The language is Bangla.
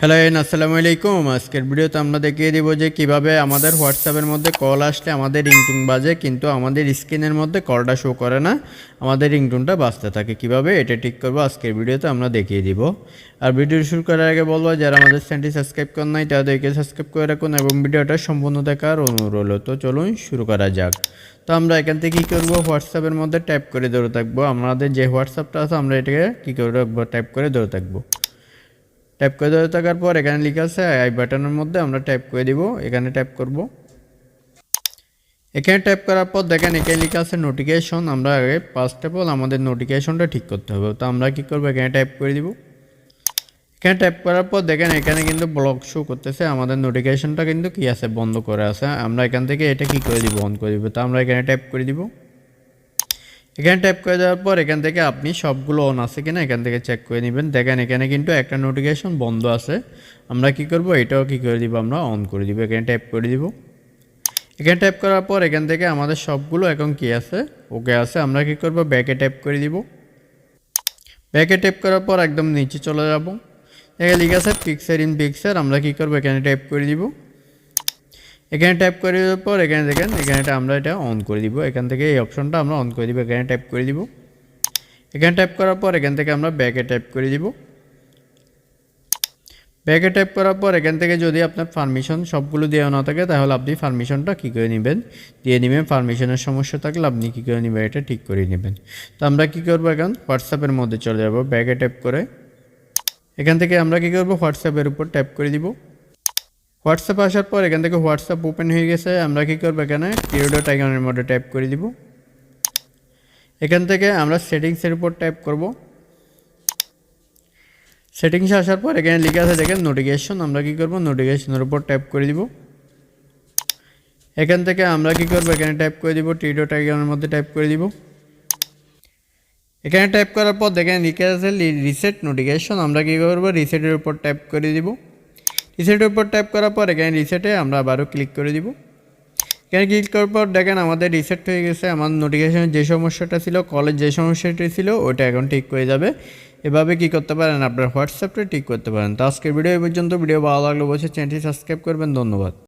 হ্যালো আসসালামু আলাইকুম। আজকের ভিডিওতে আমরা দেখিয়ে দিব যে কীভাবে আমাদের হোয়াটসঅ্যাপের মধ্যে কল আসলে আমাদের রিংটুন বাজে, কিন্তু আমাদের স্ক্রিনের মধ্যে কলটা শো করে না। আমাদের রিংটুনটা বাজতে থাকে। কীভাবে এটা ঠিক করব আজকের ভিডিওতে আমরা দেখিয়ে দিব। আর ভিডিও শুরু করার আগে বলব, যারা আমাদের চ্যানেলটি সাবস্ক্রাইব করেন নাই, তাদেরকে সাবস্ক্রাইব করে রাখুন এবং ভিডিওটা সম্পূর্ণ দেখার অনুরোধ হলো তো চলুন শুরু করা যাক। তো আমরা এখান থেকে কী করব? হোয়াটসঅ্যাপের মধ্যে ট্যাপ করে ধরে থাকব। আমাদের যে হোয়াটসঅ্যাপটা আছে, আমরা এটাকে কী করে রাখব? ট্যাপ করে ধরে থাকব। ট্যাপ করে ধরে থাকার পর এখানে লেখা আছে আই বাটনের মধ্যে আমরা ট্যাপ করে দিব, এখানে ট্যাপ করব। এখানে ট্যাপ করার পর দেখেন, এখানে লেখা আছে নোটিফিকেশন আমরা আগে ফার্স্ট অফ অল আমাদের নোটিফিকেশনটা ঠিক করতে হবে। তো আমরা কী করব, এখানে ট্যাপ করে দিব। এখানে ট্যাপ করার পর দেখেন, এখানে কিন্তু ব্লক শো করতেছে, আমাদের নোটিফিকেশনটা কিন্তু কি আছে, বন্ধ করে আছে। আমরা এখান থেকে এটা কি করে দিব অন করে দিব। তো আমরা এখানে ট্যাপ করে দিব। এখানে ট্যাপ করে দেওয়ার পর এখান থেকে আপনি সবগুলো অন আছে কিনা এখান থেকে চেক করে নেবেন। দেখেন, এখানে কিন্তু একটা নোটিফিকেশন বন্ধ আছে। আমরা কি করব? এটাও কি করে দিব? আমরা অন করে দিব। এখানে ট্যাপ করে দিব। এখানে ট্যাপ করার পর এখান থেকে আমাদের সবগুলো এখন কি আছে? ওকে আছে। আমরা কি করব? ব্যাকে ট্যাপ করে দিব। ব্যাকে ট্যাপ করার পর একদম নিচে চলে যাব। এখানে লিখে আছে পিক্সার ইন পিক্সার আমরা কি করব? এখানে ট্যাপ করে দিব। এখানে ট্যাপ করে দেওয়ার পর এখানে দেখেন, এখানে আমরা এটা অন করে দিব। এখান থেকে এই অপশনটা আমরা অন করে দিব, এখানে ট্যাপ করে দিব। এখানে ট্যাপ করার পর এখান থেকে আমরা ব্যাকে ট্যাপ করে দিব। ব্যাকে ট্যাপ করার পর এখান থেকে যদি আপনার পারমিশন সবগুলো দেওয়া না থাকে, তাহলে আপনি পারমিশনটা কী করে নেবেন? দিয়ে নেবেন পারমিশনের সমস্যা থাকলে আপনি কী করে নেবেন? এটা ঠিক করে নেবেন। তো আমরা কী করব এখন? হোয়াটসঅ্যাপের মধ্যে চলে যাব। ব্যাকে ট্যাপ করে এখান থেকে আমরা কী করব? হোয়াটসঅ্যাপের উপর ট্যাপ করে দিব। হোয়াটসঅ্যাপ আসার পর এখান থেকে হোয়াটসঅ্যাপ ওপেন হয়ে গেছে। আমরা কী করব এখানে? পিরিয়ডো টাইগানের মধ্যে ট্যাপ করে দিব। এখান থেকে আমরা সেটিংসের উপর ট্যাপ করব। সেটিংসে আসার পর এখানে লিখে আছে, দেখেন নোটিফিকেশন আমরা কী করব? নোটিফিকেশনের উপর ট্যাপ করে দিব। এখান থেকে আমরা কী করব? এখানে ট্যাপ করে দিব টিডো টাইগানের মধ্যে ট্যাপ করে দিব। এখানে ট্যাপ করার পর দেখেন লিখে আছে রিসেট নোটিফিকেশন আমরা কী করব? রিসেটের উপর ট্যাপ করে দিব। রিসেটের উপর ট্যাপ করার পর এখানে রিসেটে আমরা আবারও ক্লিক করে দিব। এখানে ক্লিক করার পর দেখেন আমাদের রিসেট হয়ে গেছে। আমার নোটিফিকেশনের যে সমস্যাটা ছিল কলেজ যে সমস্যাটি ছিল, ওটা এখন ঠিক হয়ে যাবে। এভাবে কি করতে পারেন? আপনার হোয়াটসঅ্যাপটা ঠিক করতে পারেন। তো আজকের ভিডিও এই পর্যন্ত। ভিডিও ভালো লাগলে বসে চ্যানেলটি সাবস্ক্রাইব করবেন। ধন্যবাদ।